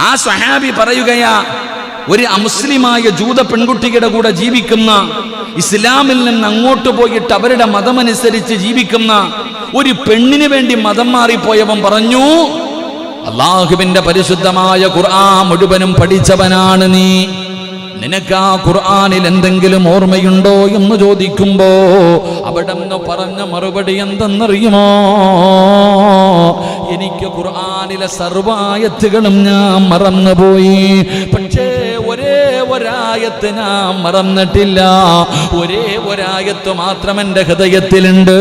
ആ സഹാബി പറയുകയാ ഒരു അമുസ്ലിമായ ജൂത പെൺകുട്ടിയുടെ കൂടെ ജീവിക്കുന്ന ഇസ്ലാമിൽ നിന്ന് അങ്ങോട്ട് പോയിട്ട് അവരുടെ മതമനുസരിച്ച് ജീവിക്കുന്ന ഒരു പെണ്ണിന് വേണ്ടി മതം മാറിപ്പോയവൻ പറഞ്ഞു അള്ളാഹുവിന്റെ പരിശുദ്ധമായ ഖുർആൻ മുഴുവനും പഠിച്ചവനാണ് നീ. നിനക്ക് ആ ഖുർആാനിൽ എന്തെങ്കിലും ഓർമ്മയുണ്ടോ എന്ന് ചോദിക്കുമ്പോ അവിടെ പറഞ്ഞ മറുപടി എന്തെന്നറിയുമോ? എനിക്ക് ഖുർആാനിലെ സർവായത്തുകളും ഞാൻ മറന്നുപോയി. പക്ഷേ ഒരേ ഒരായത്ത് ഞാൻ മറന്നിട്ടില്ല. ഒരേ ഒരായത്ത് മാത്രം എന്റെ ഹൃദയത്തിലുണ്ട്.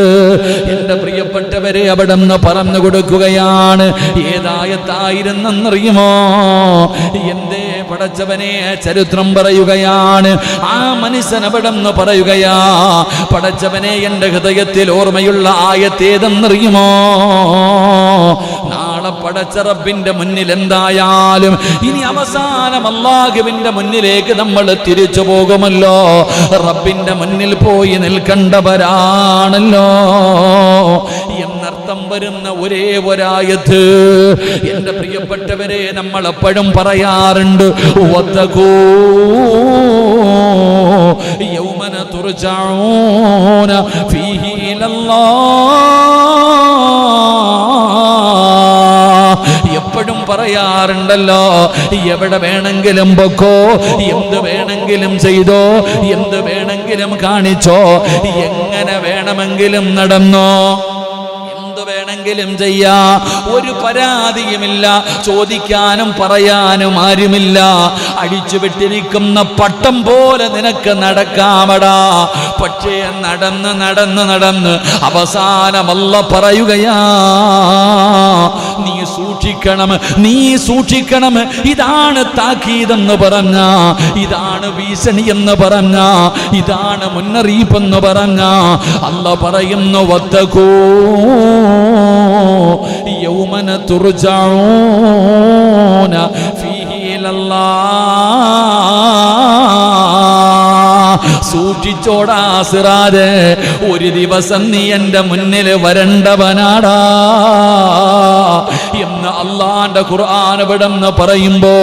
എന്റെ പ്രിയപ്പെട്ടവരെ അവിടെ നിന്ന് പറഞ്ഞു കൊടുക്കുകയാണ്. ഏതായത്തായിരുന്നെന്നറിയുമോ? എന്തേ പടച്ചവനെ ചരിത്രം പറയുകയാണ്. ആ മനുഷ്യൻ അവിടെ പറയുകയാ? പടച്ചവനെ എന്റെ ഹൃദയത്തിൽ ഓർമ്മയുള്ള ആയത്തേതെന്നറിയുമോ? നാളെ പടച്ച റബ്ബിന്റെ മുന്നിൽ എന്തായാലും ഇനി അവസാനം അള്ളാഹുവിന്റെ മുന്നിലേക്ക് നമ്മൾ തിരിച്ചു പോകുമല്ലോ. റബ്ബിന്റെ മുന്നിൽ പോയി നിൽക്കേണ്ടവരാണല്ലോ. എന്നർത്ഥം വരുന്ന ഒരേ ഒരായത്ത് എന്റെ പ്രിയപ്പെട്ടവരെ നമ്മൾ എപ്പോഴും പറയാറുണ്ട് യൗമന ഇലല്ലാഹ്. എപ്പോഴും പറയാറുണ്ടല്ലോ എവിടെ വേണമെങ്കിലും പൊക്കോ എന്ത് വേണമെങ്കിലും ചെയ്തോ എന്ത് വേണമെങ്കിലും കാണിച്ചോ എങ്ങനെ വേണമെങ്കിലും നടന്നോ? എന്ത് വേണമെങ്കിലും ചെയ്യാ. ഒരു പരാതിയുമില്ല ചോദിക്കാനും പറയാനും ആരുമില്ല. അടിച്ചു വിട്ടിരിക്കുന്ന പട്ടം പോലെ നിനക്ക് നടക്കാമടാ. പക്ഷേ നടന്ന് നടന്ന് നടന്ന് അവസാനമല്ല പറയുകയാ. നീ സൂക്ഷിക്കണം നീ സൂക്ഷിക്കണം. ഇതാണ് താക്കീതെന്ന് പറഞ്ഞ. ഇതാണ് ഭീഷണി എന്ന് പറഞ്ഞ. ഇതാണ് മുന്നറിയിപ്പെന്ന് പറഞ്ഞ. അല്ല പറയുന്നു يوم ترجعون فيه إلى الله. സൂക്ഷിച്ചോടാ സിറാജ്. ഒരു ദിവസം നീ എന്റെ മുന്നിൽ വരണ്ടവനാടാ. എന്ന് അള്ളാന്റെ ഖുർആൻ വിടന്ന് പറയുമ്പോ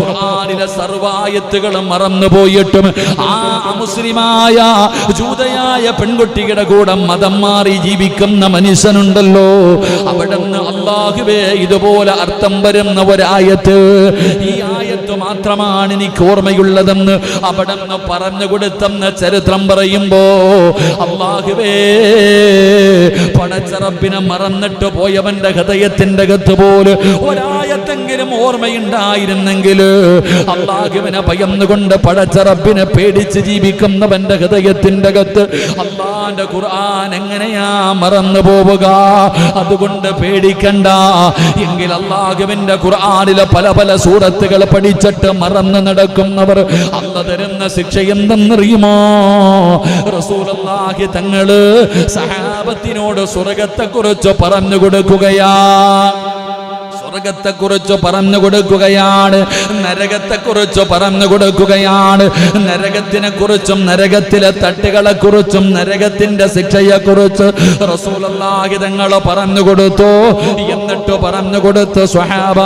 ഖുർആനിലെ സർവായത്തുകളും മറന്നു പോയിട്ടും ആ മുസ്ലിമായ ജൂതയായ പെൺകുട്ടിയുടെ കൂടെ മതം മാറി ജീവിക്കുന്ന മനുഷ്യനുണ്ടല്ലോ. അവിടുന്ന് അള്ളാഹുവേ ഇതുപോലെ അർത്ഥം വരുന്ന ഒരായത്ത് ഈ ആയത്ത് മാത്രമാണ് എനിക്ക് ഓർമ്മയുള്ളതെന്ന് അവിടെ നിന്ന് പറഞ്ഞു കൊടുത്തെന്ന് ചരിത്രം പറയുമ്പോ അള്ളാഹുവേ പടച്ചറപ്പിനെ മറന്നിട്ട് പോയവന്റെ ഹൃദയത്തിന്റെ അകത്ത് പോലെ ഒരായത്തെങ്കിലും ഓർമ്മയുണ്ടായിരുന്നെങ്കിൽ അള്ളാഹുവിനെ ഭയന്നുകൊണ്ട് പടച്ചറപ്പിനെ പേടിച്ച് ജീവിക്കുന്നവന്റെ ഹൃദയത്തിന്റെ അകത്ത് അള്ളാന്റെ ഖുർആൻ എങ്ങനെയാ മറന്നു പോവുക? അതുകൊണ്ട് പേടിക്കണ്ട. എങ്കിൽ അള്ളാഹുവിന്റെ ഖുർആാനിലെ പല പല സൂറത്തുകൾ പഠിച്ചിട്ട് മറന്നു നടക്കുന്നവർ അന്ന് തരുന്ന ശിക്ഷ എന്തെന്നറിയുമോ? റസൂലി തങ്ങൾ സഹാബത്തിനോട് സ്വർഗത്തെ കുറിച്ച് പറഞ്ഞു കൊടുക്കുകയാ. സ്വർഗത്തെക്കുറിച്ച് പറഞ്ഞു കൊടുക്കുകയാണ് നരകത്തെ കുറിച്ച് പറഞ്ഞു കൊടുക്കുകയാണ് നരകത്തിനെ കുറിച്ചും നരകത്തിലെ തട്ടുകളെ കുറിച്ചും നരകത്തിന്റെ ശിക്ഷയെ കുറിച്ച് റസൂലല്ലാഹി തങ്ങൾ പറഞ്ഞു കൊടുത്തു എന്നിട്ട് പറഞ്ഞു കൊടുത്തു സ്വഹാബ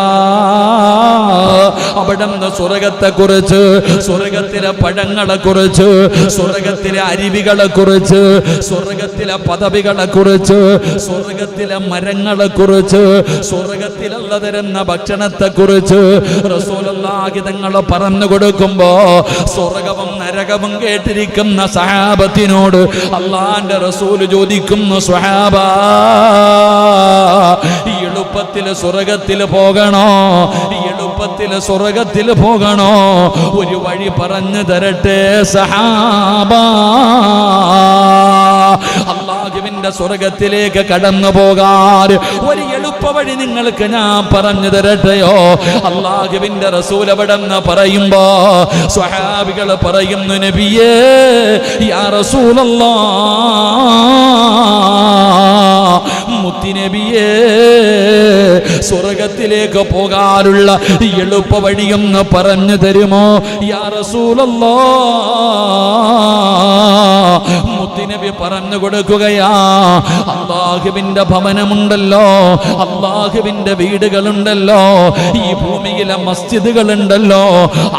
അവിടുന്ന് സ്വർഗത്തെ കുറിച്ച് സ്വർഗത്തിലെ പഴങ്ങളെ കുറിച്ച് സ്വർഗത്തിലെ അരുവികളെ കുറിച്ച് സ്വർഗത്തിലെ പദവികളെ കുറിച്ച് സ്വർഗത്തിലെ മരങ്ങളെ കുറിച്ച് സ്വർഗത്തിലുള്ള തരുന്ന ഭക്ഷണത്തെ കുറിച്ച് റസൂലുള്ളാഹി തങ്ങൾ പറഞ്ഞു കൊടുക്കുമ്പോ സ്വർഗവും നരകവും കേട്ടിരിക്കുന്ന സഹാബത്തിനോട് അള്ളാന്റെ റസൂൽ ചോദിക്കുന്നു സ്വഹാബ ഈ എളുപ്പത്തിൽ സ്വർഗത്തിൽ പോകണോ? ഈ എളുപ്പത്തിൽ സ്വർഗത്തിൽ പോകണോ? ഒരു വഴി പറഞ്ഞു തരട്ടെ സഹാബ. അള്ളാഹുവിന്റെ സ്വർഗത്തിലേക്ക് കടന്നു പോകാൻ ഒരു എളുപ്പ വഴി നിങ്ങൾക്ക് ഞാൻ പറഞ്ഞു തരട്ടെയോ? അള്ളാഹുവിന്റെ റസൂൽ അവിടെ പറയുമ്പോ സ്വഹാബികൾ പറയുന്നു നബിയേ യാ റസൂലല്ലാ മുത്തിനബിയേ സ്വർഗത്തിലേക്ക് പോകാനുള്ള എളുപ്പ വഴിയെന്ന് പറഞ്ഞു തരുമോ? യാ മുത്തിനബി പറഞ്ഞു കൊടുക്കുകയാ അള്ളാഹുവിന്റെ ഭവനമുണ്ടല്ലോ അള്ളാഹുവിന്റെ വീടുകളുണ്ടല്ലോ ഈ ഭൂമിയിലെ മസ്ജിദുകളുണ്ടല്ലോ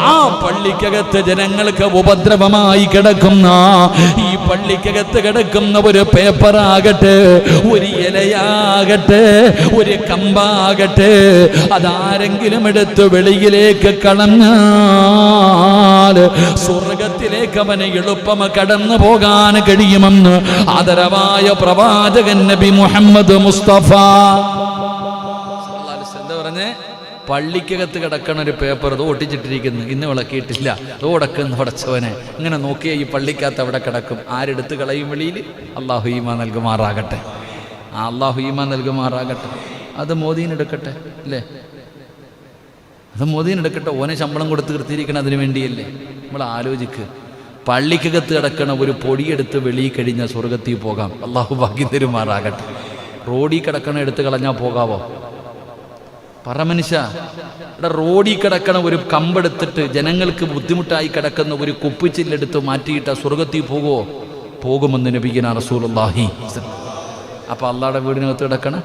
ആ പള്ളിക്കകത്ത് ജനങ്ങൾക്ക് ഉപദ്രവമായി കിടക്കുന്ന ഈ പള്ളിക്കകത്ത് കിടക്കുന്ന ഒരു പേപ്പറാകട്ടെ ഒരു ഇലയാകട്ടെ ഒരു കമ്പാകട്ടെ അതാരെങ്കിലും എടുത്ത് വെളിയിലേക്ക് കളഞ്ഞാൽ സ്വർഗത്തിലേക്ക് അവന് എളുപ്പം കടന്നു പോകാൻ കഴിയുമെന്ന് ആദരവായ പ്രവാചകൻ നബി മുഹമ്മദ് മുസ്തഫ. പള്ളിക്കകത്ത് കിടക്കണ ഒരു പേപ്പർ ഇത് ഒട്ടിച്ചിട്ടിരിക്കുന്നു. ഇന്ന് വിളക്കിയിട്ടില്ല. ഇത് ഉടക്കുന്നു ഉടച്ചവനെ ഇങ്ങനെ നോക്കിയാൽ ഈ പള്ളിക്കകത്ത് അവിടെ കിടക്കും. ആരെടുത്ത് കളയും വെളിയിൽ? അള്ളാഹു ഈമ നൽകുമാറാകട്ടെ. ആ അള്ളാഹു ഈമ നൽകുമാറാകട്ടെ. അത് മോദീനെടുക്കട്ടെ അല്ലേ? അത് മോദീനെടുക്കട്ടെ ഓനെ ശമ്പളം കൊടുത്ത് കൃത്തിയിരിക്കണം അതിനു വേണ്ടിയല്ലേ? നമ്മൾ ആലോചിക്ക്. പള്ളിക്കകത്ത് കിടക്കണ ഒരു പൊടിയെടുത്ത് വെളിയിൽ കഴിഞ്ഞ സ്വർഗത്തിൽ പോകാം. അള്ളാഹു ഭാഗ്യം തരുമാറാകട്ടെ. റോഡിൽ കിടക്കണ എടുത്ത് കളഞ്ഞാൽ പോകാവോ? പറ മനുഷ്യ ഇവിടെ റോഡിൽ കിടക്കണ ഒരു കമ്പെടുത്തിട്ട് ജനങ്ങൾക്ക് ബുദ്ധിമുട്ടായി കിടക്കുന്ന ഒരു കുപ്പിച്ചില്ലെടുത്ത് മാറ്റിയിട്ട് സ്വർഗത്തിൽ പോകുമോ പോകുമെന്ന് നബിഗിന റസൂലുള്ളാഹി അപ്പൊ അള്ളാടെ വീടിനകത്ത് കിടക്കണ?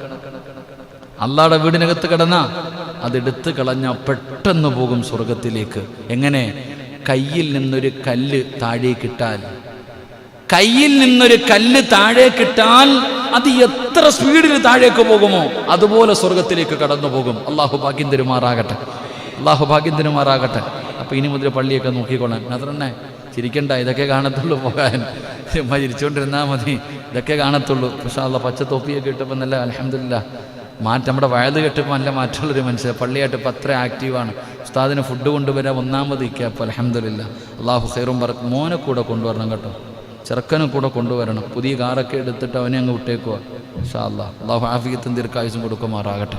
അള്ളാടെ വീടിനകത്ത് കിടന്ന അതെടുത്ത് കളഞ്ഞ പെട്ടെന്ന് പോകും സ്വർഗത്തിലേക്ക്. എങ്ങനെ? കയ്യിൽ നിന്നൊരു കല്ല് താഴേക്കിട്ടാൽ കയ്യിൽ നിന്നൊരു കല്ല് താഴേക്കിട്ടാൽ അത് എത്ര സ്പീഡിൽ താഴേക്ക് പോകുമോ? അതുപോലെ സ്വർഗത്തിലേക്ക് കടന്നു പോകും. അള്ളാഹു ഭാഗ്യം തരുമാറാകട്ടെ. അള്ളാഹു ഭാഗ്യം തരുമാറാകട്ടെ. അപ്പൊ ഇനി മുതൽ പള്ളിയൊക്കെ നോക്കിക്കോളാൻ അതന്നെ ചിരിക്കണ്ട. ഇതൊക്കെ കാണത്തുള്ളൂ പോകാൻ. ചുമ്മാ ചിരിച്ചുകൊണ്ടിരുന്നാൽ മതി. ഇതൊക്കെ കാണത്തുള്ളൂ. പക്ഷേ അല്ല പച്ച തൊപ്പിയൊക്കെ ഇട്ടപ്പോൾ നല്ല അലഹമില്ല മാറ്റം. നമ്മുടെ വയത് കെട്ടിപ്പോൾ നല്ല മാറ്റമുള്ളൊരു മനുഷ്യൻ. പള്ളിയായിട്ട് ഇപ്പോൾ അത്ര ആക്റ്റീവാണ്. ഉസ്താദിന് ഫുഡ് കൊണ്ടുവരാൻ ഒന്നാമത് ഇക്കപ്പോൾ അലഹമില്ല അള്ളാഹു ഹൈറും പറക്കും. മോനെ കൂടെ കൊണ്ടുവരണം കേട്ടോ. ചെറുക്കനെ കൂടെ കൊണ്ടുവരണം. പുതിയ കാറൊക്കെ എടുത്തിട്ട് അവനെ അങ്ങ് വിട്ടേക്കുക ഷാ അള്ളാഹ് അള്ളാഹു ആഫിയത്തും ദീർഘായുസും കൊടുക്കുമാറാകട്ടെ.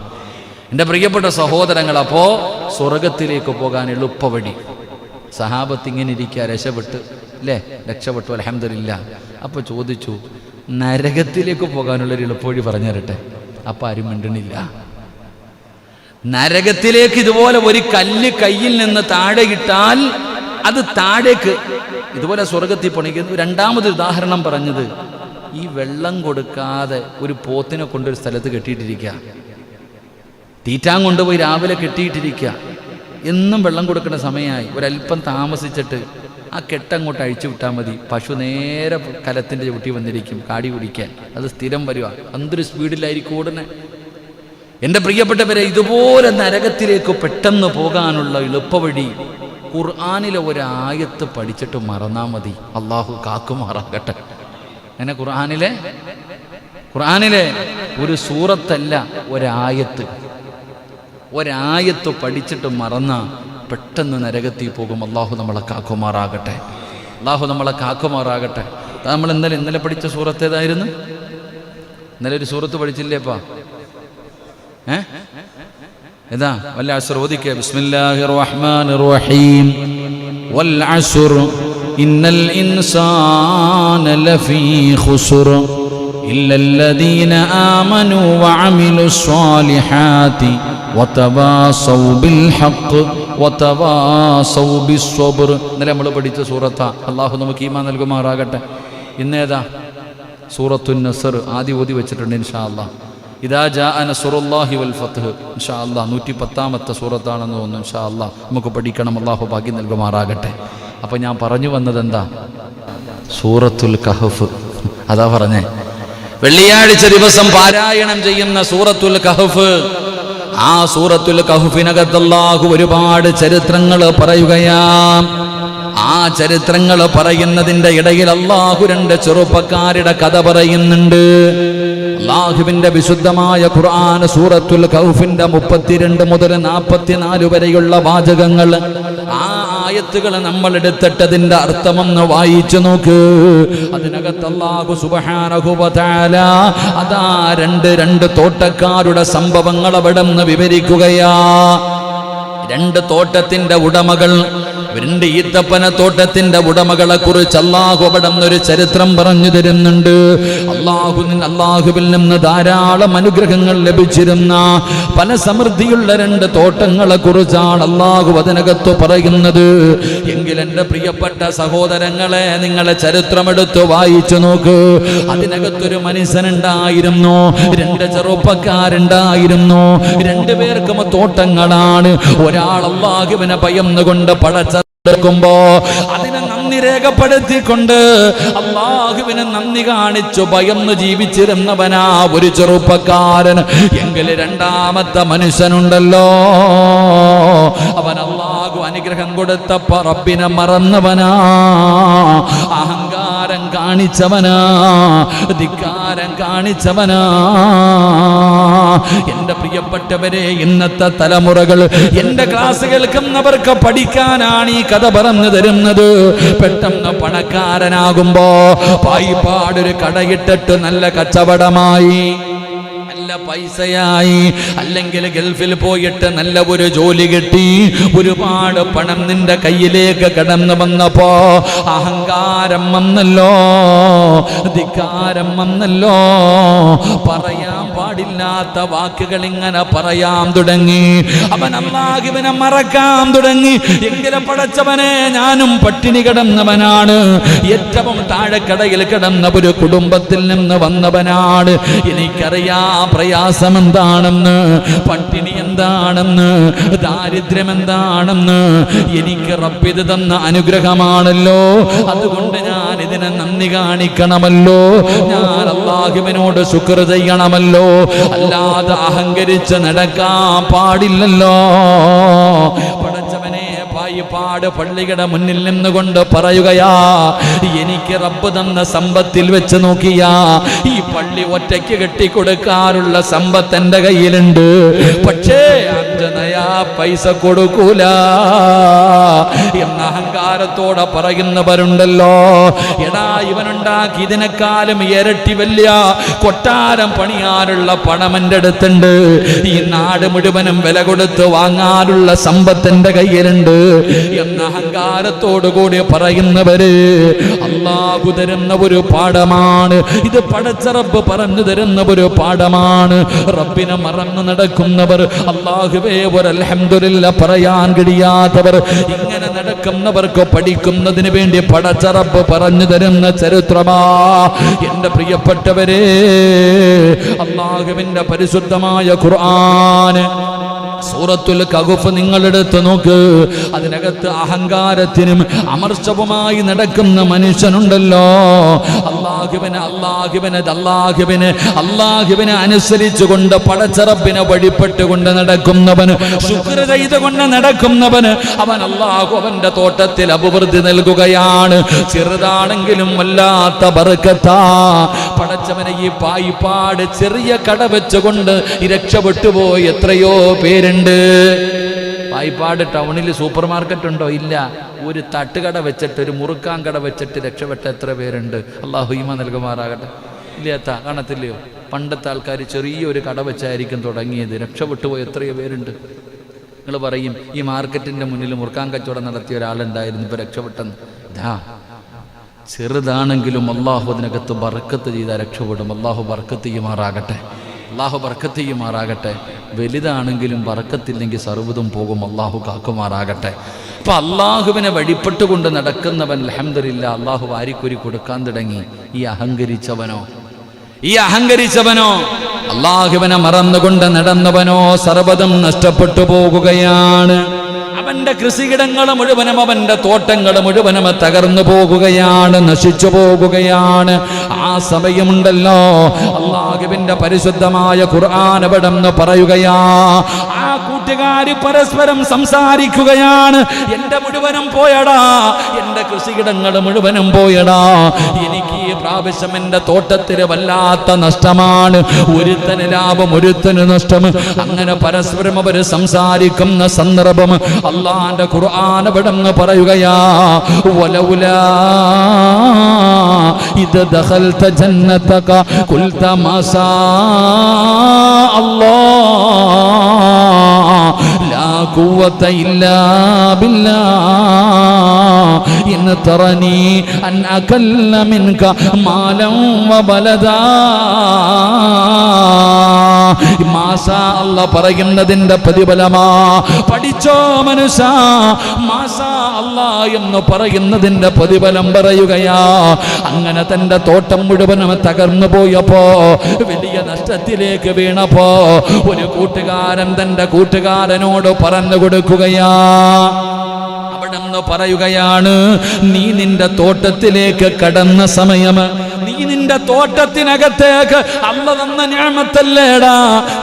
എന്റെ പ്രിയപ്പെട്ട സഹോദരങ്ങൾ അപ്പോൾ സ്വർഗത്തിലേക്ക് പോകാൻ എളുപ്പവഴി. സഹാബത്ത് ഇങ്ങനെ ഇരിക്കുക രക്ഷപ്പെട്ട്. അല്ലേ രക്ഷപ്പെട്ടു. അലഹമില്ല അപ്പോൾ ചോദിച്ചു നരകത്തിലേക്ക് പോകാനുള്ളൊരു എളുപ്പവഴി പറഞ്ഞു തരട്ടെ അപ്പം ആരും മിണ്ടണില്ല. നരകത്തിലേക്ക് ഇതുപോലെ ഒരു കല്ല് കയ്യിൽ നിന്ന് താഴെ ഇട്ടാൽ അത് താഴേക്ക് ഇതുപോലെ സ്വർഗത്തിൽ പണിക്കുന്നു രണ്ടാമത് ഉദാഹരണം പറഞ്ഞത് ഈ വെള്ളം കൊടുക്കാതെ ഒരു പോത്തിനെ കൊണ്ടൊരു സ്ഥലത്ത് കെട്ടിയിട്ടിരിക്കുക തീറ്റാൻ കൊണ്ടുപോയി രാവിലെ കെട്ടിയിട്ടിരിക്കുക എന്നും വെള്ളം കൊടുക്കേണ്ട സമയമായി. ഒരല്പം താമസിച്ചിട്ട് ആ കെട്ടങ്ങോട്ട് അഴിച്ചു വിട്ടാൽ മതി. പശു നേരെ കലത്തിന്റെ ചവിട്ടി വന്നിരിക്കും കാടി കുടിക്കാൻ അത് സ്ഥിരം വരിക എന്തൊരു സ്പീഡിലായിരിക്കും ഉടനെ എന്റെ പ്രിയപ്പെട്ടവരെ ഇതുപോലെ നരകത്തിലേക്ക് പെട്ടെന്ന് പോകാനുള്ള എളുപ്പവഴി ഖുർആാനിലെ ഒരായത്ത് പഠിച്ചിട്ട് മറന്നാൽ മതി. അള്ളാഹു കാക്കുമാറാകട്ടെ. അങ്ങനെ ഖുർആാനിലെ? ഖുർആാനിലെ ഒരു സൂറത്തല്ല ഒരായത്ത്. ഒരായത്ത് പഠിച്ചിട്ട് മറന്ന പെട്ടെന്ന് നരകത്തിൽ പോകും അള്ളാഹു നമ്മളെ കാക്കുമാറാകട്ടെ അള്ളാഹു നമ്മളെ കാക്കുമാറാകട്ടെ നമ്മൾ ഇന്നലെ ഇന്നലെ പഠിച്ച സൂറത്ത് ഏതായിരുന്നു ഇന്നലെ ഒരു സൂറത്ത് പഠിച്ചില്ലേപ്പാ ഏ ഏതാ വല്ല അസുർ ഓദിക്കുക ബിസ്മില്ലാഹിർ റഹ്മാനിർ റഹീം വൽ അസുർ ഇന്നൽ ഇൻസാന ലഫീ ഖുസ്ർ إلا الذين آمنوا وعملوا الصالحات وتواصوا بالحق وتواصوا بالصبر ഇന്നലെ നമ്മൾ പഠിച്ച സൂറത്ത. അള്ളാഹു നമുക്ക് ഈമാ നൽകുമാറാകട്ടെ. ഇന്നേതാ? സൂറത്തു നസർ. ആദ്യം ഓതി വെച്ചിട്ടുണ്ട് ഇൻഷാ അള്ളാഹ് ഇതാ ജാ നസുറുല്ലാഹി വൽ ഫത്ത് ഇൻഷാ അള്ളാഹ് നൂറ്റി പത്താമത്തെ സൂറത്താണെന്ന് തോന്നുന്നു ഇൻഷാ അള്ളാഹ് നമുക്ക് പഠിക്കണം അള്ളാഹു ഭാഗ്യം നൽകുമാറാകട്ടെ. അപ്പം ഞാൻ പറഞ്ഞു വന്നത് എന്താ സൂറത്തുൽ കഹഫ്. അതാ പറഞ്ഞേ. വെള്ളിയാഴ്ച ദിവസം പാരായണം ചെയ്യുന്ന സൂറത്തുൽ കഹഫ്. ആ സൂറത്തുൽ കഹഫിനകത്ത് ഒരുപാട് ചരിത്രങ്ങൾ പറയുകയാ. ആ ചരിത്രങ്ങൾ പറയുന്നതിന്റെ ഇടയിൽ അള്ളാഹു രണ്ട് ചെറുപ്പക്കാരുടെ കഥ പറയുന്നുണ്ട്. അള്ളാഹുവിന്റെ വിശുദ്ധമായ ഖുർആൻ സൂറത്തുൽ കൗഫിന്റെ മുപ്പത്തിരണ്ട് മുതൽ നാൽപ്പത്തിനാല് വരെയുള്ള വാചകങ്ങൾ. ആ ആയത്തുകൾ നമ്മൾ എടുത്തിട്ടതിന്റെ അർത്ഥമൊന്ന് വായിച്ചു നോക്ക്. അതിനകത്ത് അള്ളാഹു സുബഹാനഹുബാല അതാ രണ്ട് രണ്ട് തോട്ടക്കാരുടെ സംഭവങ്ങൾ അവിടെ നിന്ന് വിവരിക്കുകയാ. രണ്ട് തോട്ടത്തിന്റെ ഉടമകൾ രണ്ട് ഈത്തപ്പന തോട്ടത്തിന്റെ ഉടമകളെ കുറിച്ച് അള്ളാഹു ഒരു ചരിത്രം പറഞ്ഞു തരുന്നുണ്ട്. അള്ളാഹു അള്ളാഹുവിൽ നിന്ന് ധാരാളം അനുഗ്രഹങ്ങൾ ലഭിച്ചിരുന്ന പല സമൃദ്ധിയുള്ള രണ്ട് തോട്ടങ്ങളെ കുറിച്ചാണ് അള്ളാഹു അതിനകത്ത് പറയുന്നത്. എങ്കിൽ എന്റെ പ്രിയപ്പെട്ട സഹോദരങ്ങളെ നിങ്ങളെ ചരിത്രമെടുത്ത് വായിച്ചു നോക്ക്. അതിനകത്തൊരു മനുഷ്യനുണ്ടായിരുന്നു രണ്ട് ചെറുപ്പക്കാരുണ്ടായിരുന്നു. രണ്ടുപേർക്കും തോട്ടങ്ങളാണ്. ഒരാൾ അള്ളാഹുവിനെ ഭയന്നുകൊണ്ട് പടച്ചെടുക്കുമ്പോ അതിനെ നന്ദി രേഖപ്പെടുത്തിക്കൊണ്ട് അള്ളാഹുവിനെ നന്ദി കാണിച്ചു ഭയന്ന് ജീവിച്ചിരുന്നവനാ ഒരു ചെറുപ്പക്കാരൻ. എങ്കിൽ രണ്ടാമത്തെ മനുഷ്യനുണ്ടല്ലോ. അവൻ അള്ളാഹു അനുഗ്രഹം കൊടുത്ത റബ്ബിനെ മറന്നവനാ. അഹങ്കാരം കാണിച്ചവനാ ധിക്കാരം കാണിച്ചവനാ. എന്റെ പ്രിയപ്പെട്ടവരെ ഇന്നത്തെ തലമുറകൾ എന്റെ ക്ലാസ് കേൾക്കുന്നവർക്ക് പഠിക്കാനാണ് ഈ കഥ പറഞ്ഞു തരുന്നത്. പെട്ടെന്ന് പണക്കാരനാകുമ്പോ പായിപ്പാടൊരു കടയിട്ടിട്ട് നല്ല കച്ചവടമായി. നല്ല പൈസയായി. അല്ലെങ്കിൽ ഗൾഫിൽ പോയിട്ട് നല്ല ഒരു ജോലി കിട്ടി. ഒരുപാട് പണം നിന്റെ കയ്യിലേക്ക് കടന്നു വന്നപ്പോ അഹങ്കാരം വന്നല്ലോ. ധിക്കാരം വന്നല്ലോ. പറയാൻ പാടില്ലാത്ത വാക്കുകൾ ഇങ്ങനെ പറയാൻ തുടങ്ങി. അവൻ അള്ളാഹുവിനെ മറക്കാൻ തുടങ്ങി. എങ്കിലും പടച്ചവനെ ഞാനും പട്ടിണി കിടന്നവനാണ്. ഏറ്റവും താഴെക്കടയിൽ കിടന്ന ഒരു കുടുംബത്തിൽ നിന്ന് വന്നവനാണ്. എനിക്കറിയാ പ്രയാസം എന്താണെന്ന് പട്ടിണി എന്താണെന്ന് ദാരിദ്ര്യം എന്താണെന്ന്. എനിക്ക് റബ്ബിത് തന്ന അനുഗ്രഹമാണല്ലോ. അതുകൊണ്ട് ഞാൻ ഇതിനെ നന്ദി കാണിക്കണമല്ലോ. ഞാൻ അള്ളാഹുവിനോട് ശുക്ർ ചെയ്യണമല്ലോ. അല്ലാതെ അഹങ്കരിച്ച് നടക്കാൻ പാടില്ലല്ലോ. പടച്ചവനെ പായിപ്പാട് പള്ളിയുടെ മുന്നിൽ നിന്നുകൊണ്ട് പറയുകയാ എനിക്ക് റബ്ബ് തന്ന സമ്പത്തിൽ വെച്ച് നോക്കിയാ ഈ പള്ളി ഒറ്റയ്ക്ക് കെട്ടിക്കൊടുക്കാറുള്ള സമ്പത്ത് എന്റെ കയ്യിലുണ്ട്. പക്ഷേ അഞ്ജനയാ പൈസ കൊടുക്കൂല. എന്ന അഹങ്കാരത്തോടെ പറയുന്നവരുണ്ടല്ലോ. എടാ ഇവനുണ്ടാക്കി ഇതിനെക്കാളും ഇരട്ടി വലിയ കൊട്ടാരം പണിയാനുള്ള പണം എന്റെ അടുത്തുണ്ട്. ഈ നാട് മുഴുവനും വില കൊടുത്ത് വാങ്ങാനുള്ള സമ്പത്ത് എന്റെ കയ്യിലുണ്ട്. എന്ന അഹങ്കാരത്തോടു കൂടി പറയുന്നവര് അള്ളാഹു തരുന്ന ഒരു പാഠമാണ്. ഇത് പടച്ചറബ് പറഞ്ഞു തരുന്ന ഒരു പാഠമാണ്. റബ്ബിനെ മറന്നു നടക്കുന്നവർ അള്ളാഹുവേ ഒരു അൽഹംദുലില്ല പറയാൻ കഴിയാത്തവർ ഇങ്ങനെ നടക്കുന്നവർക്ക് പഠിക്കുന്നതിന് വേണ്ടി പടച്ചറപ്പ് പറഞ്ഞു തരുന്ന ചരിത്രമാ. എന്റെ പ്രിയപ്പെട്ടവരെ അള്ളാഹുവിന്റെ പരിശുദ്ധമായ ഖുർആന് സൂറത്തുൽ കകുഫ് നിങ്ങളെടുത്ത് നോക്ക്. അതിനകത്ത് അഹങ്കാരത്തിനും അമർഷവുമായി നടക്കുന്ന മനുഷ്യനുണ്ടല്ലോ. അള്ളാഹുവിനെ അള്ളാഹുവിനെ അള്ളാഹുവിനെ അള്ളാഹുവിനെ അനുസരിച്ചുകൊണ്ട് പടച്ചറപ്പിനെ വഴിപ്പെട്ടുകൊണ്ട് നടക്കുന്നവന് ശുക്ര ചെയ്തുകൊണ്ട് നടക്കുന്നവന് അവൻ അള്ളാഹു അവന്റെ തോട്ടത്തിൽ അഭിവൃദ്ധി നൽകുകയാണ്. ചെറുതാണെങ്കിലും വല്ലാത്ത ബർക്കത്താ. പടച്ചവനെ ഈ പായിപ്പാട് ചെറിയ കട വെച്ചുകൊണ്ട് ഈ രക്ഷപ്പെട്ടു പോയി എത്രയോ പേരുണ്ട്. പായിപ്പാട് ടൗണിൽ സൂപ്പർ മാർക്കറ്റ് ഉണ്ടോ? ഇല്ല. ഒരു തട്ടുകട വെച്ചിട്ട് ഒരു മുറുക്കാൻ കട വെച്ചിട്ട് രക്ഷപ്പെട്ട എത്ര പേരുണ്ട്? അള്ളാഹു ഈമ നൽകുമാറാകട്ടെ. ഇല്ലാത്ത കാണത്തില്ലയോ? പണ്ടത്തെ ആൾക്കാർ ചെറിയൊരു കട വെച്ചായിരിക്കും തുടങ്ങിയത്. രക്ഷപ്പെട്ടു പോയി എത്രയോ പേരുണ്ട്. നിങ്ങൾ പറയും ഈ മാർക്കറ്റിന്റെ മുന്നിൽ മുറുക്കാൻ കച്ചവടം നടത്തിയ ഒരാളുണ്ടായിരുന്നു. ഇപ്പൊ രക്ഷപ്പെട്ടെന്ന്. ദാ ചെറുതാണെങ്കിലും അള്ളാഹു അതിനകത്ത് ബർക്കത്ത് ചെയ്താൽ രക്ഷപ്പെടും. അള്ളാഹു ബർക്കത്ത് ചെയ്യുമാറാകട്ടെ അള്ളാഹു ബർക്കത്ത് ചെയ്യുമാറാകട്ടെ വലുതാണെങ്കിലും ബർക്കത്തില്ലെങ്കിൽ സർവതും പോകും. അള്ളാഹു കാക്കുമാറാകട്ടെ. അപ്പൊ അള്ളാഹുവിനെ വഴിപ്പെട്ടുകൊണ്ട് നടക്കുന്നവൻ അലഹമില്ല അള്ളാഹു വാരിക്കൊരി കൊടുക്കാൻ തുടങ്ങി. ഈ അഹങ്കരിച്ചവനോ? ഈ അഹങ്കരിച്ചവനോ? അള്ളാഹുവിനെ മറന്നുകൊണ്ട് നടന്നവനോ സർവതും നഷ്ടപ്പെട്ടു പോകുകയാണ്. അവന്റെ കൃഷിയിടങ്ങൾ മുഴുവനും അവന്റെ തോട്ടങ്ങൾ മുഴുവനും തകർന്നു പോകുകയാണ് നശിച്ചു പോകുകയാണ്. ആ സമയമുണ്ടല്ലോ. അള്ളാഹുവിന്റെ പരിശുദ്ധമായ ഖുർആൻ അവിടെന്ന് പറയുകയാ? ആ കൂട്ടുകാര് പരസ്പരം സംസാരിക്കുകയാണ്. എന്റെ മുഴുവനും പോയടാ. എന്റെ കൃഷിയിടങ്ങൾ മുഴുവനും പോയടാ. എനിക്ക് ഈ പ്രാവശ്യം എന്റെ തോട്ടത്തിന് വല്ലാത്ത നഷ്ടമാണ്. ഒരുത്തന് ലാഭം ഒരുത്തന് നഷ്ടം. അങ്ങനെ പരസ്പരം അവർ സംസാരിക്കുന്ന സന്ദർഭം അള്ളാന്റെ ഖുർആൻ അവിടെന്ന് പറയുകയാ. വലൗലാ ഇത് ജന്നതക കുൽത മാസാ അല്ലാഹ് ലാ قوة إلا بالله إن ترني أن أكل منك مالا وبلدا മാസാ പറയുന്നതിന്റെ പ്രതിഫലമാ. പഠിച്ചോ മനുഷ്യ? മാസാ അല്ല എന്ന് പറയുന്നതിന്റെ പ്രതിഫലം പറയുകയാ. അങ്ങനെ തന്റെ തോട്ടം മുഴുവനും തകർന്നു പോയപ്പോ വലിയ നഷ്ടത്തിലേക്ക് വീണപ്പോ ഒരു കൂട്ടുകാരൻ തന്റെ കൂട്ടുകാരനോട് പറഞ്ഞു കൊടുക്കുകയാ. അവിടെന്ന് പറയുകയാണ് നീ നിന്റെ തോട്ടത്തിലേക്ക് കടന്ന സമയം നീ നിന്റെ തോട്ടത്തിനകത്തേക്ക് അല്ല തന്ന ഞാമത്തല്ലേടാ.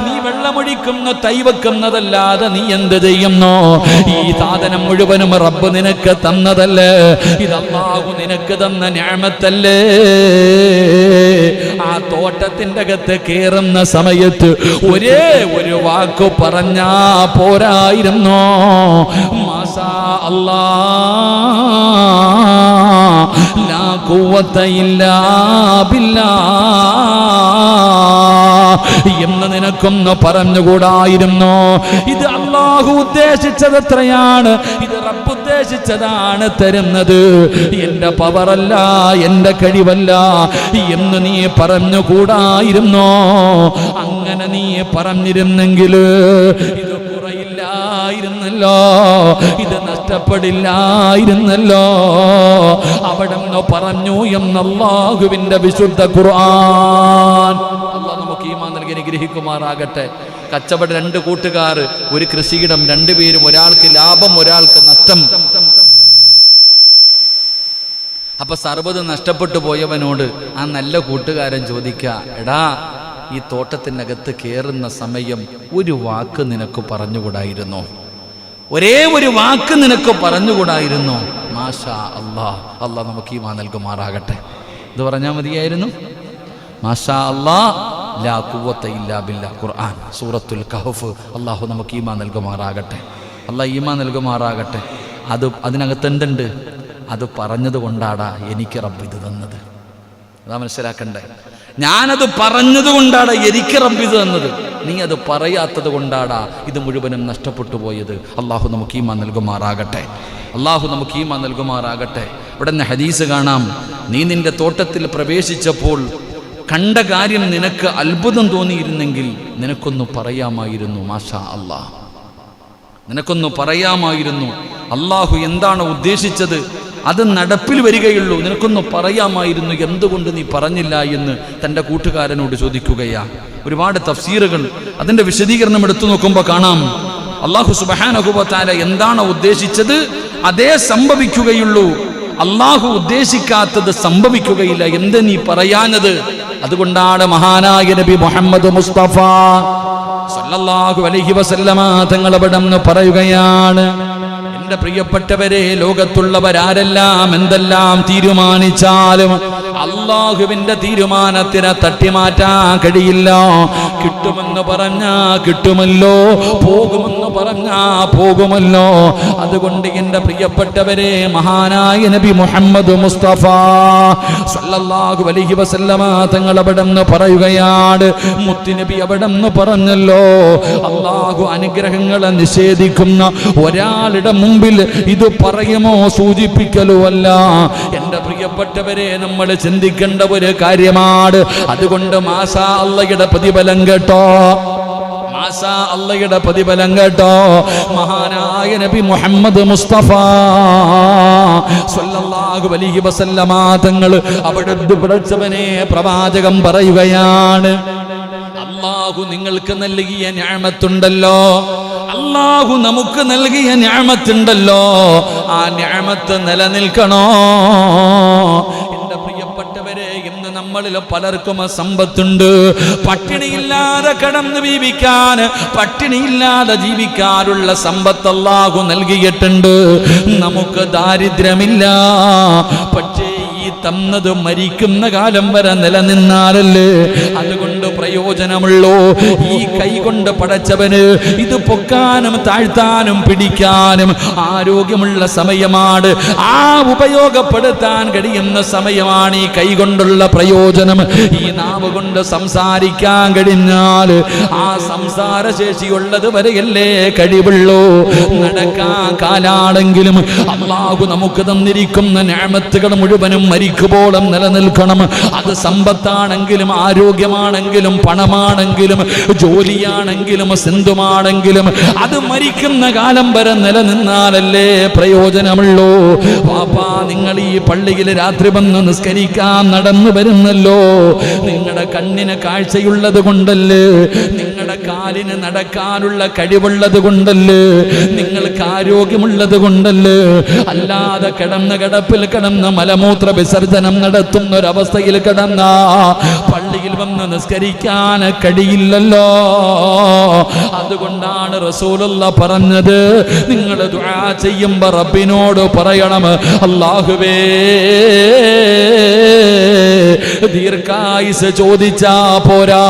നീ വെള്ളമൊഴിക്കുന്ന തൈവെക്കുന്നതല്ലാതെ നീ എന്ത് ചെയ്യുന്നു? ഈ സാധനം മുഴുവനും റബ്ബ് നിനക്ക് തന്നതല്ലേ? ഇത് അള്ളാഹു നിനക്ക് തന്ന ഞാമത്തല്ലേ? ആ തോട്ടത്തിന്റെ അകത്ത് കേറുന്ന സമയത്ത് ഒരേ ഒരു വാക്ക് പറഞ്ഞാ പോരായിരുന്നോ. മാസാ അല്ലാ. ലാ എന്ന് നിനക്കൊന്ന് പറഞ്ഞുകൂടായിരുന്നു? ഇത് അള്ളാഹു ഉദ്ദേശിച്ചത് എത്രയാണ്? ഇത് റബ്ബ് ഉദ്ദേശിച്ചതാണ് തരുന്നത്. എന്റെ പവറല്ല എന്റെ കഴിവല്ല എന്ന് നീ പറഞ്ഞുകൂടായിരുന്നോ? അങ്ങനെ നീ പറഞ്ഞിരുന്നെങ്കിൽ ഇത് കുറയില്ലായിരുന്നല്ലോ ഇത് നഷ്ടപ്പെടില്ലായിരുന്നല്ലോ. അവിടെ നിന്ന് പറഞ്ഞു എന്നല്ലാഹുവിന്റെ വിശുദ്ധ ഖുർആൻ. അള്ളാഹ് നമുക്ക് ഈമാൻ നൽകി അനുഗ്രഹിക്കുമാറാകട്ടെ. കച്ചവട രണ്ട് കൂട്ടുകാർ ഒരു കൃഷിയിടം രണ്ടുപേരും ഒരാൾക്ക് ലാഭം ഒരാൾക്ക് നഷ്ടം. അപ്പൊ സർവത് നഷ്ടപ്പെട്ടു പോയവനോട് ആ നല്ല കൂട്ടുകാരൻ ചോദിക്കുക എടാ ഈ തോട്ടത്തിനകത്ത് കയറുന്ന സമയം ഒരു വാക്ക് നിനക്ക് പറഞ്ഞുകൂടായിരുന്നു? ഒരേ ഒരു വാക്ക് നിനക്ക് പറഞ്ഞുകൂടായിരുന്നു? മാഷാ അള്ളാ അള്ളാ നമുക്ക് ഈ മാ നൽകുമാറാകട്ടെ. ഇത് പറഞ്ഞാൽ മതിയായിരുന്നു? മാഷാ അള്ളാ ലാ കുവത്ത ഇല്ലാ ബില്ലാ. ഖുർആൻ സൂറത്തുൽ കഹഫ് അള്ളാഹു നമുക്ക് ഈമാ നൽകുമാറാകട്ടെ. അള്ളാഹ് ഈമാ നൽകുമാറാകട്ടെ. അത് അതിനകത്ത് എന്തുണ്ട്? അത് പറഞ്ഞത് കൊണ്ടാടാ എനിക്ക് റബ്ബ് ഇത് തന്നത്. അതാ മനസ്സിലാക്കണ്ടേ? ഞാനത് പറഞ്ഞത് കൊണ്ടാടാ എനിക്ക് റബ്ബിത് തന്നത്. നീ അത് പറയാത്തത് കൊണ്ടാടാ ഇത് മുഴുവനും നഷ്ടപ്പെട്ടു പോയത്. അള്ളാഹു നമുക്ക് ഈമാ നൽകുമാറാകട്ടെ. അള്ളാഹു നമുക്ക് ഈമാ നൽകുമാറാകട്ടെ. ഇവിടെ നിന്ന് ഹദീസ് കാണാം. നീ നിന്റെ തോട്ടത്തിൽ പ്രവേശിച്ചപ്പോൾ കണ്ട കാര്യം നിനക്ക് അത്ഭുതം തോന്നിയിരുന്നെങ്കിൽ നിനക്കൊന്ന് പറയാമായിരുന്നു മാഷാ അള്ളാഹ് നിനക്കൊന്ന് പറയാമായിരുന്നു അള്ളാഹു എന്താണ് ഉദ്ദേശിച്ചത്? അത് നടപ്പിൽ വരികയുള്ളൂ. നിനക്കൊന്ന് പറയാമായിരുന്നു എന്തുകൊണ്ട് നീ പറഞ്ഞില്ല എന്ന് തന്റെ കൂട്ടുകാരനോട് ചോദിക്കുകയാ. ഒരുപാട് തഫ്സീറുകൾ അതിന്റെ വിശദീകരണം എടുത്തു നോക്കുമ്പോൾ കാണാം. അള്ളാഹു സുബഹാനഹുബത്താല എന്താണ് ഉദ്ദേശിച്ചത്? അതേ സംഭവിക്കുകയുള്ളൂ. അള്ളാഹു ഉദ്ദേശിക്കാത്തത് സംഭവിക്കുകയില്ല. എന്ത് നീ പറയാഞ്ഞത് അതുകൊണ്ടാണ് മഹാനായ നബി മുഹമ്മദ് മുസ്തഫ സല്ലല്ലാഹു അലൈഹി വസല്ലമ തങ്ങൾ പറയുകയാണ്. എന്റെ പ്രിയപ്പെട്ടവരെ ലോകത്തുള്ളവരാരെല്ലാം എന്തെല്ലാം തീരുമാനിച്ചാലും അള്ളാഹുവിന്റെ തീരുമാനത്തിനെ തട്ടിമാറ്റാൻ കഴിയില്ല. കിട്ടുമെന്ന് പറഞ്ഞാ കിട്ടുമല്ലോ പോകുമെന്ന് പറഞ്ഞാ പോകുമല്ലോ. അതുകൊണ്ട് എന്റെ പ്രിയപ്പെട്ടവരെ മഹാനായ നബി മുഹമ്മദ് മുസ്തഫ സല്ലല്ലാഹു അലൈഹി വസല്ലമ തങ്ങൾ അവിടെ നിന്ന് പറയുകയാണ്. മുത്തുനബി അവിടെ നിന്ന് പറഞ്ഞല്ലോ അള്ളാഹു അനുഗ്രഹങ്ങളെ നിഷേധിക്കുന്ന ഒരാളുടെ മുമ്പിൽ ഇത് പറയുമോ സൂചിപ്പിക്കലോ അല്ല എന്റെ പ്രിയപ്പെട്ടവരെ നമ്മൾ ചിന്തിക്കേണ്ട ഒരു കാര്യമാണ്. അതുകൊണ്ട് മാസാ അള്ളയുടെ പ്രതിഫലം കേട്ടോ. മാസാ അള്ളയുടെ പ്രതിഫലം കേട്ടോ. മഹാനായ നബി മുഹമ്മദ് മുസ്തഫ സ്വല്ലല്ലാഹു അലൈഹി വസല്ലമ തങ്ങൾ അവിടെ പഠിച്ചവനെ പ്രവാചകം പറയുകയാണ്. അള്ളാഹു നിങ്ങൾക്ക് നൽകിയ ഞാമത്തുണ്ടല്ലോ. അള്ളാഹു നമുക്ക് നൽകിയ ഞാമത്തുണ്ടല്ലോ. ആ ഞാമത്ത് നിലനിൽക്കണോ? നമ്മളിൽ പലർക്കും സമ്പത്തുണ്ട്. പട്ടിണിയില്ലാതെ കടന്നു ജീവിക്കാൻ പട്ടിണിയില്ലാതെ ജീവിക്കാനുള്ള സമ്പത്ത് അള്ളാഹു നൽകിയിട്ടുണ്ട്. നമുക്ക് ദാരിദ്ര്യമില്ല. പക്ഷേ തന്നത് മരിക്കുന്ന കാലം വരെ നിലനിന്നാലല്ലേ? അതുകൊണ്ട് പ്രയോജനമുള്ളൂ? ഈ കൈകൊണ്ട് പടച്ചവന് ഇത് പൊക്കാനും താഴ്ത്താനും പിടിക്കാനും ആരോഗ്യമുള്ള സമയമാണ്. ആ ഉപയോഗപ്പെടുത്താൻ കഴിയുന്ന സമയമാണ് ഈ കൈ കൊണ്ടുള്ള പ്രയോജനം. ഈ നാവ് കൊണ്ട് സംസാരിക്കാൻ കഴിഞ്ഞാൽ ആ സംസാര ശേഷിയുള്ളത് വരെയല്ലേ കഴിവുള്ളൂ. നടക്കാൻ കാലാണെങ്കിലും അള്ളാഹു നമുക്ക് തന്നിരിക്കുന്ന ഞാമത്തുകൾ മുഴുവനും മരിക്കുമ്പോളം നിലനിൽക്കണം. അത് സമ്പത്താണെങ്കിലും ആരോഗ്യമാണെങ്കിലും പണമാണെങ്കിലും ജോലിയാണെങ്കിലും സിന്ധുമാണെങ്കിലും അത് മരിക്കുന്ന കാലം വരെ നിലനിന്നാലല്ലേ പ്രയോജനമുള്ളൂ. പാപ്പാ നിങ്ങൾ ഈ പള്ളിയിൽ രാത്രി വന്ന് നിസ്കരിക്കാൻ നടന്നു വരുന്നല്ലോ. നിങ്ങളുടെ കണ്ണിന് കാഴ്ചയുള്ളത് കൊണ്ടല്ലേ കാലിന് നടക്കാനുള്ള കഴിവുള്ളത് കൊണ്ടല്ലേ? നിങ്ങൾക്ക് ആരോഗ്യമുള്ളത് കൊണ്ടല്ലേ? അല്ലാതെ കിടന്ന കിടപ്പിൽ കിടന്ന് മലമൂത്ര വിസർജനം നടത്തുന്ന ഒരവസ്ഥയിൽ കിടന്ന പള്ളിയിൽ വന്ന് നിസ്കരിക്കാൻ കഴിയില്ലല്ലോ. അതുകൊണ്ടാണ് റസൂലുള്ള പറഞ്ഞത് നിങ്ങൾ ദുആ ചെയ്യുമ്പോ റബ്ബിനോട് പറയണം അല്ലാഹുവേ ദീർഘായുസ് ചോദിച്ചാ പോരാ.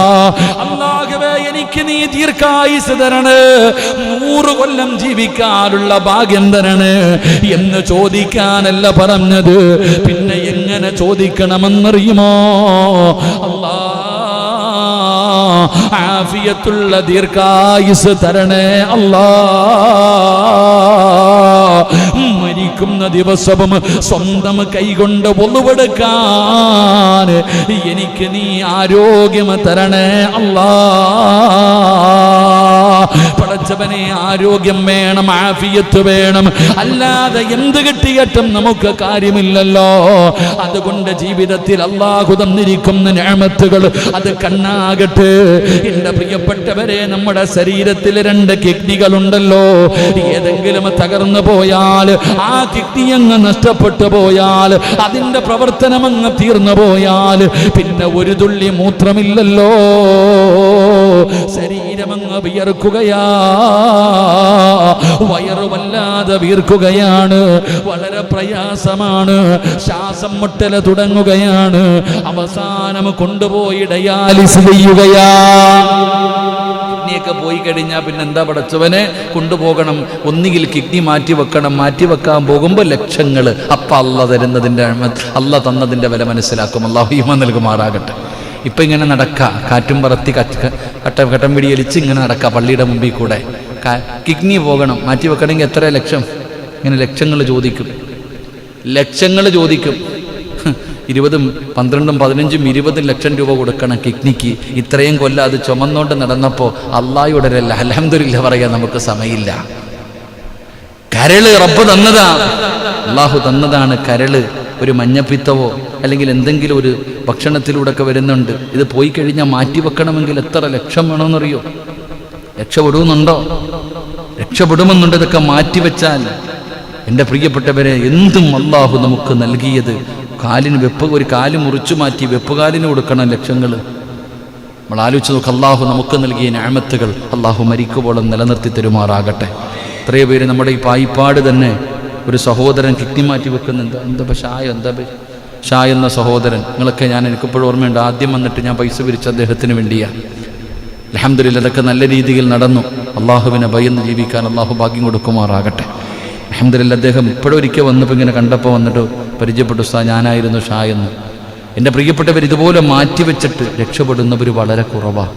അല്ലാഹുവേ എനിക്ക് നീ ദീർഘായുസ് തരണ് നൂറ് കൊല്ലം ജീവിക്കാനുള്ള ഭാഗ്യം തരണ് എന്ന് ചോദിക്കാനല്ല പറഞ്ഞത്. പിന്നെ എങ്ങനെ ചോദിക്കണമെന്നറിയുമോ? അള്ളാ ആഫിയത്തുള്ള ദീർഘായുസ് തരണേ അല്ലാ മരിക്കുന്ന ദിവസവും സ്വന്തം കൈകൊണ്ട് ഒന്നുപെടുക്കാൻ എനിക്ക് നീ ആരോഗ്യം തരണേ അല്ലാ. പടച്ചവനെ ആരോഗ്യം വേണം ആഫിയത്ത് വേണം. അല്ലാതെ എന്ത് കിട്ടിയിട്ടും നമുക്ക് കാര്യമില്ലല്ലോ. അതുകൊണ്ട് ജീവിതത്തിൽ അള്ളാഹു തന്നിരിക്കുന്ന ഞാമത്തുകൾ അത് കണ്ണാകട്ടെ. എന്റെ പ്രിയപ്പെട്ടവരെ നമ്മുടെ ശരീരത്തിൽ രണ്ട് കിഡ്നികളുണ്ടല്ലോ. ഏതെങ്കിലും തകർന്നു പോയാൽ ആ കിഡ്നി അങ്ങ് നഷ്ടപ്പെട്ടു പോയാൽ അതിന്റെ പ്രവർത്തനം അങ്ങ് തീർന്നു പോയാൽ പിന്നെ ഒരു തുള്ളി മൂത്രമില്ലല്ലോ. ശരീരമങ്ങ് വിയർക്കുകയാ വയറ് വല്ലാതെ വീർക്കുകയാണ്. വളരെ പ്രയാസമാണ്. ശ്വാസം മുട്ടല തുടങ്ങുകയാണ്. അവസാനം കൊണ്ടുപോയി ഡയാലിസ് ചെയ്യുകയാ. കിഡ്നിയൊക്കെ പോയി കഴിഞ്ഞാൽ പിന്നെ എന്താ പടച്ചവനെ? കൊണ്ടുപോകണം. ഒന്നുകിൽ കിഡ്നി മാറ്റി വെക്കണം. മാറ്റി വെക്കാൻ പോകുമ്പോൾ ലക്ഷങ്ങൾ അപ്പം അല്ല തരുന്നതിന്റെ അല്ല തന്നതിന്റെ വില മനസ്സിലാക്കും. അള്ളാഹു ഈമ നൽകുമാറാകട്ടെ. ഇപ്പം ഇങ്ങനെ നടക്കുക കാറ്റും പറത്തി കട്ട കട്ടം പിടിയലിച്ച് ഇങ്ങനെ നടക്കുക പള്ളിയുടെ മുമ്പിൽ കൂടെ. കിഡ്നി പോകണം. മാറ്റി വെക്കണമെങ്കിൽ എത്ര ലക്ഷം? ഇങ്ങനെ ലക്ഷങ്ങൾ ചോദിക്കും. ലക്ഷങ്ങൾ ചോദിക്കും. ഇരുപതും പന്ത്രണ്ടും പതിനഞ്ചും ഇരുപതും ലക്ഷം രൂപ കൊടുക്കണം കിഡ്നിക്ക്. ഇത്രയും കൊല്ലം അത് ചുമന്നുകൊണ്ട് നടന്നപ്പോൾ അള്ളായുടരല്ല അലഹമില്ല പറയാൻ നമുക്ക് സമയമില്ല. കരൾ റബ്ബ് തന്നതാ. അള്ളാഹു തന്നതാണ് കരൾ. ഒരു മഞ്ഞപ്പിത്തവോ അല്ലെങ്കിൽ എന്തെങ്കിലും ഒരു ഭക്ഷണത്തിലൂടെ ഒക്കെ വരുന്നുണ്ട്. ഇത് പോയി കഴിഞ്ഞാൽ മാറ്റി വെക്കണമെങ്കിൽ എത്ര ലക്ഷം വേണമെന്നറിയോ? രക്ഷപ്പെടുമെന്നുണ്ടോ? രക്ഷപ്പെടുമെന്നുണ്ട്. ഇതൊക്കെ മാറ്റിവെച്ചാൽ എന്റെ പ്രിയപ്പെട്ടവരെ എന്തും അള്ളാഹു നമുക്ക് നൽകിയത്. കാലിന് വെപ്പ് ഒരു കാൽ മുറിച്ചു മാറ്റി വെപ്പുകാലിന് കൊടുക്കണം ലക്ഷങ്ങൾ. നമ്മൾ ആലോചിച്ച് നോക്ക് അള്ളാഹു നമുക്ക് നൽകിയ ഞാമത്തുകൾ അള്ളാഹു മരിക്കുമ്പോഴും നിലനിർത്തി തരുമാറാകട്ടെ. ഇത്രയും പേര് നമ്മുടെ ഈ പായിപ്പാട് തന്നെ ഒരു സഹോദരൻ കിഡ്നി മാറ്റി വെക്കുന്ന എന്താ ഷായ? എന്താ ഷായ എന്ന സഹോദരൻ? നിങ്ങളൊക്കെ ഞാൻ എനിക്കിപ്പോഴും ഓർമ്മയുണ്ട്. ആദ്യം വന്നിട്ട് ഞാൻ പൈസ പിരിച്ച അദ്ദേഹത്തിന് വേണ്ടിയാണ് അലഹമ്മദില്ല അതൊക്കെ നല്ല രീതിയിൽ നടന്നു. അള്ളാഹുവിനെ ഭയന്ന് ജീവിക്കാൻ അള്ളാഹു ഭാഗ്യം കൊടുക്കുമാറാകട്ടെ. അലഹമ്മദില്ല അദ്ദേഹം ഇപ്പോഴൊരിക്കൽ വന്നപ്പോൾ ഇങ്ങനെ കണ്ടപ്പോൾ വന്നിട്ട് പരിചയപ്പെട്ടു സാ ഞാനായിരുന്നു ഷാ എന്ന്. എന്റെ പ്രിയപ്പെട്ടവർ ഇതുപോലെ മാറ്റിവെച്ചിട്ട് രക്ഷപ്പെടുന്നവർ വളരെ കുറവാണ്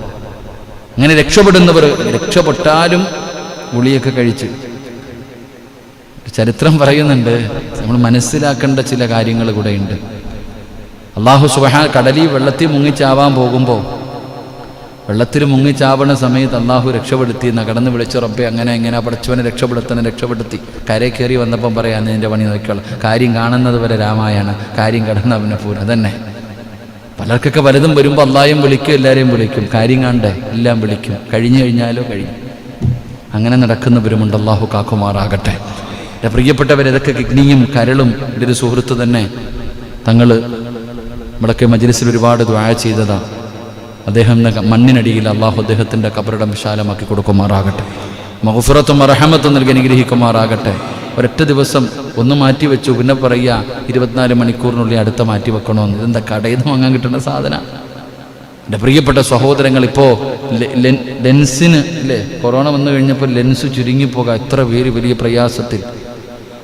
അങ്ങനെ രക്ഷപ്പെടുന്നവർ രക്ഷപ്പെട്ടാലും ഗുളിയൊക്കെ കഴിച്ച് ചരിത്രം പറയുന്നുണ്ട്. നമ്മൾ മനസ്സിലാക്കേണ്ട ചില കാര്യങ്ങൾ കൂടെയുണ്ട്. അള്ളാഹു സുബഹാൻ കടലിൽ വെള്ളത്തിൽ മുങ്ങിച്ചാവാൻ പോകുമ്പോൾ വെള്ളത്തിൽ മുങ്ങിച്ചാവണ സമയത്ത് അള്ളാഹു രക്ഷപ്പെടുത്തി കടന്ന് വിളിച്ച റബ്ബെ അങ്ങനെ എങ്ങനെ പഠിച്ചവനെ രക്ഷപ്പെടുത്തനെ രക്ഷപ്പെടുത്തി. കരയിൽ കയറി വന്നപ്പം പറയാൻ നിന്റെ പണി നോക്കിയോളാം കാര്യം കാണുന്നത് വരെ രാമായാണ് കാര്യം കടന്ന അവനെ പൂരം. അതന്നെ. പലർക്കൊക്കെ പലതും വരുമ്പോൾ അള്ളായും വിളിക്കും എല്ലാവരെയും വിളിക്കും. കാര്യം കാണണ്ടേ? എല്ലാം വിളിക്കും. കഴിഞ്ഞു കഴിഞ്ഞാലോ കഴിഞ്ഞു അങ്ങനെ നടക്കുന്നവരുമുണ്ട് അള്ളാഹു കാക്കുമാറാകട്ടെ. എന്റെ പ്രിയപ്പെട്ടവർ ഇതൊക്കെ കിഡ്നിയും കരളും. എന്റെ ഒരു സുഹൃത്ത് തന്നെ തങ്ങൾ നമ്മളൊക്കെ മജ്ലിസിൽ ഒരുപാട് ദ്വായ ചെയ്തതാണ് അദ്ദേഹം മണ്ണിനടിയിൽ അള്ളാഹു അദ്ദേഹത്തിന്റെ കബറിടം വിശാലമാക്കി കൊടുക്കുമാറാകട്ടെ. മഹഫുറത്തും അറഹമത്തും നൽകി അനുഗ്രഹിക്കുമാറാകട്ടെ. ഒരൊറ്റ ദിവസം ഒന്ന് മാറ്റി വെച്ചു. പിന്നെ പറയുക ഇരുപത്തിനാല് മണിക്കൂറിനുള്ളിൽ അടുത്ത മാറ്റി വെക്കണമെന്ന് ഇതെന്താ കടയിൽ നിന്ന് വാങ്ങാൻ കിട്ടുന്ന സാധന? എന്റെ പ്രിയപ്പെട്ട സഹോദരങ്ങൾ ഇപ്പോൾ ലെൻസിന് അല്ലേ കൊറോണ വന്നു കഴിഞ്ഞപ്പോൾ ലെൻസ് ചുരുങ്ങിപ്പോകാം. എത്ര പേര് വലിയ പ്രയാസത്തിൽ.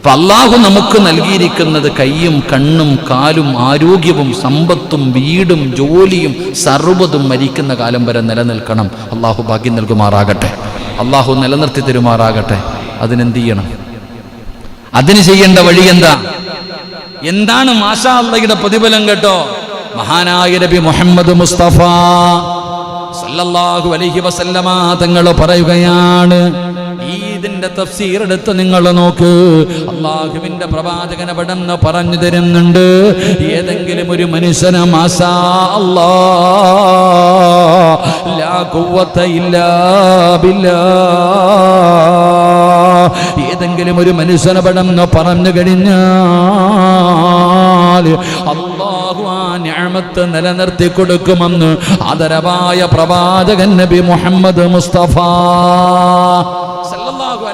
അപ്പൊ അള്ളാഹു നമുക്ക് നൽകിയിരിക്കുന്നത് കൈയും കണ്ണും കാലും ആരോഗ്യവും സമ്പത്തും വീടും ജോലിയും സർവതും മരിക്കുന്ന കാലം വരെ നിലനിൽക്കണം. അള്ളാഹു ഭാഗ്യം നൽകുമാറാകട്ടെ. അള്ളാഹു നിലനിർത്തി തരുമാറാകട്ടെ. അതിനെന്ത് ചെയ്യണം? അതിന് ചെയ്യേണ്ട വഴി എന്താ? എന്താണ് മാഷാ അള്ളയുടെ പ്രതിഫലം കേട്ടോ? മഹാനായ നബി മുഹമ്മദ് മുസ്തഫ സല്ലല്ലാഹു അലൈഹി വസല്ലമ തങ്ങൾ പറയുകയാണ് ഇതിന്റെ തഫ്സീർ എടുത്ത് നിങ്ങൾ നോക്ക്. അള്ളാഹുവിന്റെ പ്രവാചകൻ പെടന്ന് പറഞ്ഞു തരുന്നുണ്ട്? ഏതെങ്കിലും ഒരു മനുഷ്യന് മാസാ അല്ലാ ലാ ഇല്ലാ ബില്ലാ. ഏതെങ്കിലും ഒരു മനുഷ്യനെ പടന്ന് പറഞ്ഞു കഴിഞ്ഞാൽ അള്ളാഹു ആ ഞാമത്ത് നിലനിർത്തി കൊടുക്കുമെന്ന് ആദരവായ പ്രവാചകൻ നബി മുഹമ്മദ് മുസ്തഫ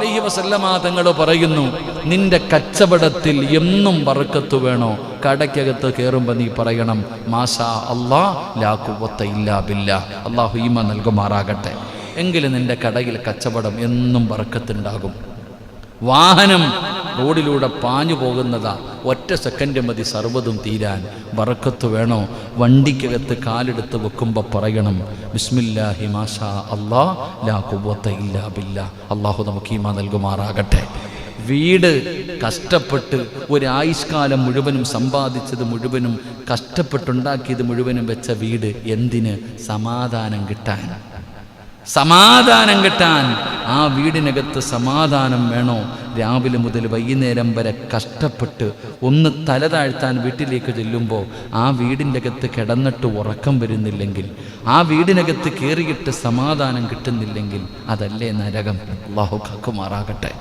അലൈഹി വസല്ലമ തങ്ങൾ പറയുന്നു നിന്റെ കച്ചവടത്തിൽ എന്നും ബർക്കത്ത് വേണോ? കടയ്ക്കകത്ത് കയറുമ്പോൾ നീ പറയണം മാഷാ അല്ലാ ലാക്കുവത്ത ഇല്ലാ ബില്ലാ. അള്ളാഹു ഈമ നൽകുമാറാകട്ടെ. എങ്കിലും നിന്റെ കടയിൽ കച്ചവടം എന്നും വറുക്കത്തുണ്ടാകും. വാഹനം റോഡിലൂടെ പാഞ്ഞു പോകുന്നതാ. ഒറ്റ സെക്കൻഡ് മതി സർവതും തീരാൻ. വറക്കത്ത് വേണോ? വണ്ടിക്കകത്ത് കാലെടുത്ത് വെക്കുമ്പോൾ പറയണം ബിസ്മില്ലാഹി മാഷാ അല്ലാ ലാ കുവത്ത ഇല്ലാ ബില്ലാ. അള്ളാഹു നമുക്ക് ഈമ നൽകുമാറാകട്ടെ. വീട് കഷ്ടപ്പെട്ട് ഒരു ആയുഷ്കാലം മുഴുവനും സമ്പാദിച്ചത് മുഴുവനും കഷ്ടപ്പെട്ടുണ്ടാക്കിയത് മുഴുവനും വെച്ച വീട് എന്തിന് സമാധാനം കിട്ടാൻ? സമാധാനം കിട്ടാൻ ആ വീടിനകത്ത് സമാധാനം വേണോ? രാവിലെ മുതൽ വൈകുന്നേരം വരെ കഷ്ടപ്പെട്ട് ഒന്ന് തല താഴ്ത്താൻ വീട്ടിലേക്ക് ചെല്ലുമ്പോൾ ആ വീടിന്റെ അകത്ത് കിടന്നിട്ട് ഉറക്കം വരുന്നില്ലെങ്കിൽ ആ വീടിനകത്ത് കയറിയിട്ട് സമാധാനം കിട്ടുന്നില്ലെങ്കിൽ അതല്ലേ നരകം? അള്ളാഹു കക്കുമാറാകട്ടെ.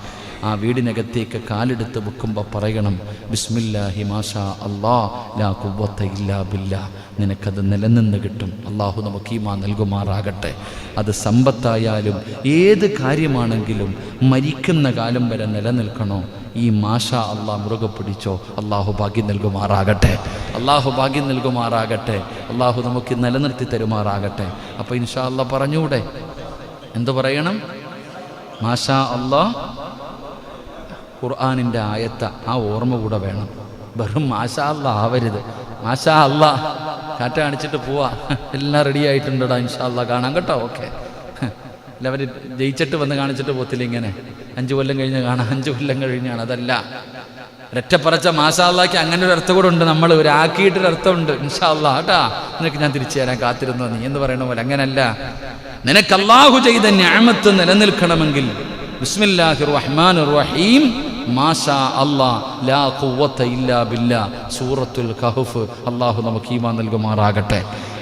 ആ വീടിനകത്തേക്ക് കാലെടുത്ത് വെക്കുമ്പോൾ പറയണം ബിസ്മില്ലാഹി മാഷാ അല്ലാ ലാ കുവ്വത്ത ഇല്ലാ ബില്ലാ നിനക്കത് നിലനിന്ന് കിട്ടും. അള്ളാഹു നമുക്ക് ഈമാ നൽകുമാറാകട്ടെ. അത് സമ്പത്തായാലും ഏത് കാര്യമാണെങ്കിലും മരിക്കുന്ന കാലം വരെ നിലനിൽക്കണോ? ഈ മാഷ അള്ളാഹ് മുറുകെ പിടിച്ചോ? അള്ളാഹു ഭാഗ്യം നൽകുമാറാകട്ടെ. അള്ളാഹു ഭാഗ്യം നൽകുമാറാകട്ടെ. അള്ളാഹു നമുക്ക് നിലനിർത്തി തരുമാറാകട്ടെ. അപ്പോൾ ഇൻഷാ അള്ളാഹ് പറഞ്ഞൂടെ? എന്തു പറയണം? മാഷ അള്ളാഹ് ഖുർആാനിന്റെ ആയത്ത ആ ഓർമ്മ കൂടെ വേണം. വെറും മാഷാ അല്ല ആവരുത്. മാഷാ അല്ല കാറ്റ കാണിച്ചിട്ട് പോവാ. എല്ലാം റെഡി ആയിട്ടുണ്ടടാ ഇൻഷാ അല്ല കാണാം കേട്ടോ ഓക്കെ. അല്ല അവർ ജയിച്ചിട്ട് വന്ന് കാണിച്ചിട്ട് പോത്തില്ല ഇങ്ങനെ? അഞ്ചു കൊല്ലം കഴിഞ്ഞ് കാണാം അഞ്ചു കൊല്ലം കഴിഞ്ഞാണ്. അതല്ല. ഒറ്റപ്പറച്ച മാസാള്ളാക്കി അങ്ങനെ ഒരു അർത്ഥം കൂടെ ഉണ്ട് നമ്മൾ ഒരു ആക്കിയിട്ടൊരു അർത്ഥമുണ്ട് ഇൻഷാ അല്ലാ കേട്ടാ? നിനക്ക് ഞാൻ തിരിച്ചു തരാൻ കാത്തിരുന്നു നീ? എന്ന് പറയുന്ന പോലെ. അങ്ങനല്ല. നിനക്ക് അള്ളാഹു ചെയ്ത ഞാമത്ത് നിലനിൽക്കണമെങ്കിൽ ബിസ്മില്ലാഹിർ റഹ്മാൻ റഹീം മാഷാ അല്ലാ ലാ കുവത്ത ഇല്ലാ ബില്ലാ. സൂറത്തുൽ കഹുഫ് അള്ളാഹു നമുക്ക് ഈമാൻ നൽകുമാറാകട്ടെ.